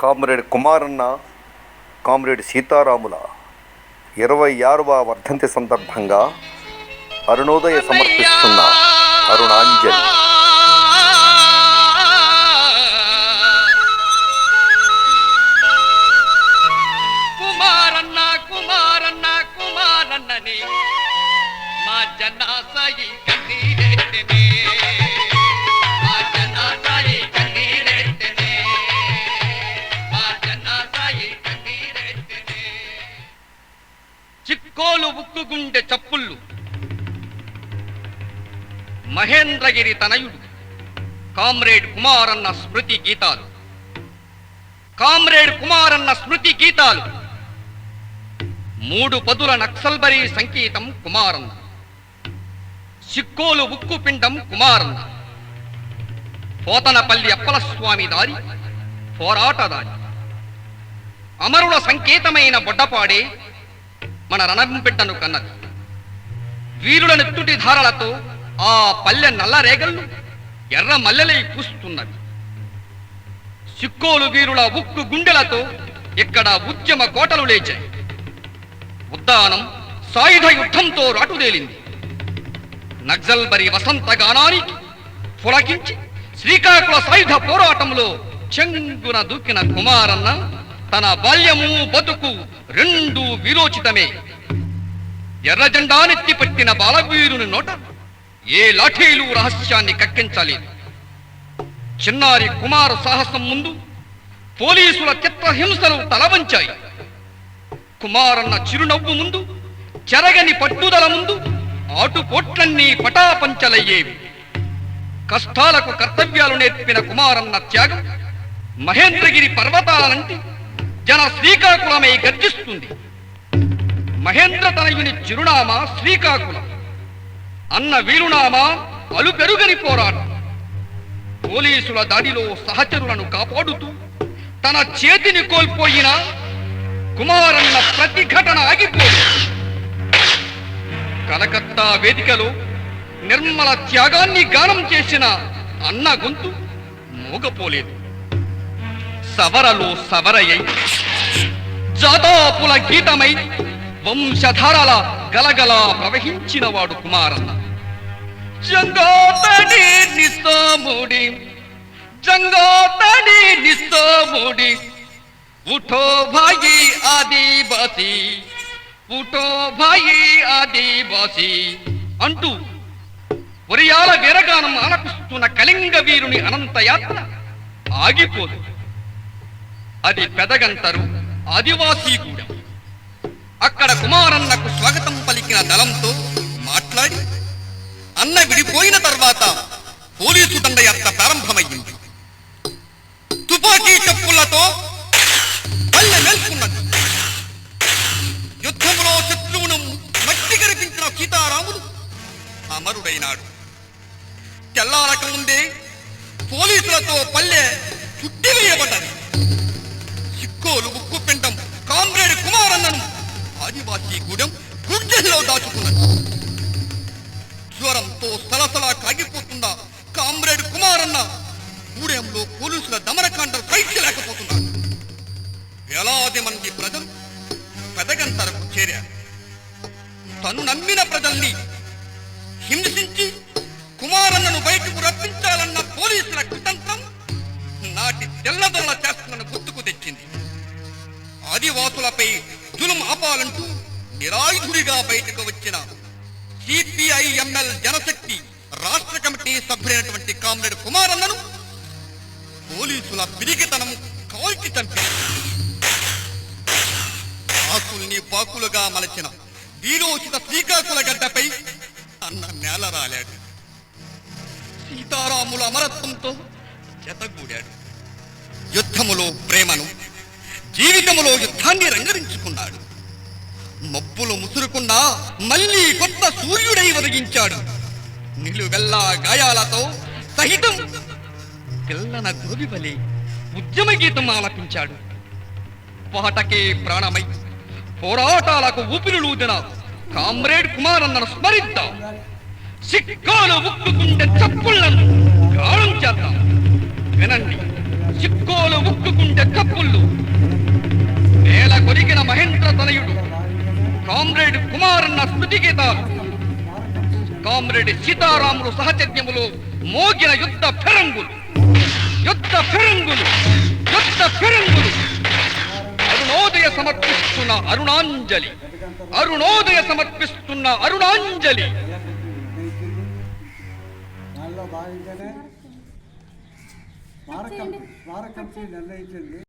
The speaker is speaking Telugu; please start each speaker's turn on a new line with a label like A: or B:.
A: కామ్రేడ్ కుమారన్న కామ్రేడ్ సీతారాముల ఇరవై ఆరవ వర్ధంతి సందర్భంగా అరుణోదయ సమర్పిస్తున్న అరుణాంజలి.
B: కుమారన్న కుమారన్న కన్నీరే మా జనా సాయి కన్నీరే చిక్కోలు గుండె చప్పుళ్ళు. మహేంద్రగిరి తనయుడు కామ్రేడ్ కుమారన్న స్మృతి గీతాలు. కామ్రేడ్ కుమారన్న స్మృతి గీతాలు. మూడు పదుల నక్సల్బరీ సంకేతం కుమారన్న. సిక్కోలు ఉక్కు పిండం కుమారన్న. పోతనపల్లి అప్పలస్వామి దారి పోరాటదారి అమరుల సంకేతమైన బొడ్డపాడే మన రణంపెట్టను కన్నది. వీరుల నెత్తుటి ధారలతో ఆ పల్లె నల్లరేగళ్ళు ఎర్ర మల్లెలై పూస్తున్నవి సిక్కోలు వీరుల ఉక్కు గుండెలతో ఇక్కడ ఉద్యమ కోటలు లేచాయి. ఉద్దానం సాయుధ యుద్ధంతో రాటుదేలింది. నక్సల్బరి వసంత గానానికి పులకించి శ్రీకాకుళ సాయుధ పోరాటంలో చెంగున దూకిన కుమారన్న తన బాల్యము బతుకు రెండు విరోచితమే ఎర్ర జెండానెత్తి పట్టిన బాలవీరుని నోట ఏ లాఠీలు రహస్యాన్ని కక్కించలేదు. చిన్నారి కుమార సాహసం ముందు పోలీసుల చిత్రహింసలు తలవంచాయి. కుమారన్న చిరునవ్వు ముందు చెరగని పట్టుదల ముందు ఆటుపోట్లన్నీ పటాపంచలయ్యేవి. కష్టాలకు కర్తవ్యాలు నేర్పిన కుమారన్న త్యాగం మహేంద్రగిరి పర్వతాలంటి జన శ్రీకాకుళమై గర్జిస్తుంది. మహేంద్ర తనయుని చిరునామా శ్రీకాకుళం. అన్న వీరునామా అలుపెరుగని పోరాటం. పోలీసుల దాడిలో సహచరులను కాపాడుతూ తన చేతిని కోల్పోయిన కుమారన్న ప్రతిఘటన ఆగిపోయింది. కలకత్తా వేదికలో నిర్మల త్యాగాన్ని గానం చేసిన అన్న గొంతు మూగపోలేదు. సవరలో సవరయ్యై జాతాపుల గీతమై వంశధారల గలగలా ప్రవహించిన వాడు కుమారన్న. జంగోతడి నిస్తోముడి జంగోతడి నిస్తోముడి ఉఠో భాయి ఆదివాసి ఉఠో భాయి ఆదివాసి అంటూ ఒరియాల వీరగానం ఆలపిస్తున్న కళింగ వీరుని అనంత యాత్ర ఆగిపోదు. అది పెదగంతరు ఆదివాసీ కూడా. అక్కడ కుమారన్నకు స్వాగతం పలికిన దళంతో మాట్లాడి అన్న విడిపోయిన తర్వాత పోలీసు దండయాత్ర ప్రారంభమయ్యింది. తుపాకీ చెప్పులతో పల్లె మేల్కొన్నది యుద్ధంలో శత్రువును మట్టి కరిపించిన సీతారాముడు అమరుడైనాడు. తెల్లారక ముందే పోలీసులతో పల్లె ప్రజలు పెదగంతరకు చేరారు. తను నమ్మిన ప్రజల్ని హింసించి కుమారన్నను బయటకు రప్పించాలన్న పోలీసుల కుతంత్రం నాటి తెల్లదొల్ల చేస్తున్న గుర్తుకు తెచ్చింది. ఆదివాసులపై జులుం ఆపాలంటూ నిరాయుధుడిగా బయటకు వచ్చిన సిపిఐ ఎంఎల్ జనశక్తి రాష్ట్ర కమిటీ సభ్యుడైనటువంటి కామ్రేడ్ కుమారన్నను పోలీసుల పిరిగితనం కాల్చి చంపారు. ఆకుల్ని పాకులుగా మలచిన. వీరోచిత శ్రీకాకుల గడ్డపై అన్న నేల రాలాడు. సీతారాముల అమరత్వంతో జతగూడాడు యుద్ధములో ప్రేమను జీవితములో యుద్ధాన్ని రంగరించుకున్నాడు. మబ్బులు ముసురుకున్నా మళ్ళీ కొత్త సూర్యుడై వదిగించాడు నిలువెల్లా గాయాలతో సహితం పిల్లన గోవివలే ఉద్యమ గీతం ఆలపించాడు. పాటకే ప్రాణమై పోరాటాలకు ఊపిరులూదిన కామ్రేడ్ కుమారన్నను స్మరిద్దాం. సిక్కాలు ఉక్కుకుంటే చప్పుళ్ళను గాళం చేద్దాం. వినండి సిక్కోలు ఉక్కుకుంటే చప్పుళ్ళు. నేల కొరిగిన మహేంద్ర తనయుడు కామ్రేడ్ కుమారన్న స్మృతి గీతాలు. కామ్రేడ్ సీతారాములు సహచర్యములు మోగిన యుద్ధ ఫిరంగులు. యుద్ధ ఫిరంగులు యుద్ధ ఫిరంగులు. అరుణోదయ సమర్పిస్తున్న అరుణాంజలి. అరుణోదయ సమర్పిస్తున్న అరుణాంజలి.
C: దానిలో భాగంగానే నిర్ణయించింది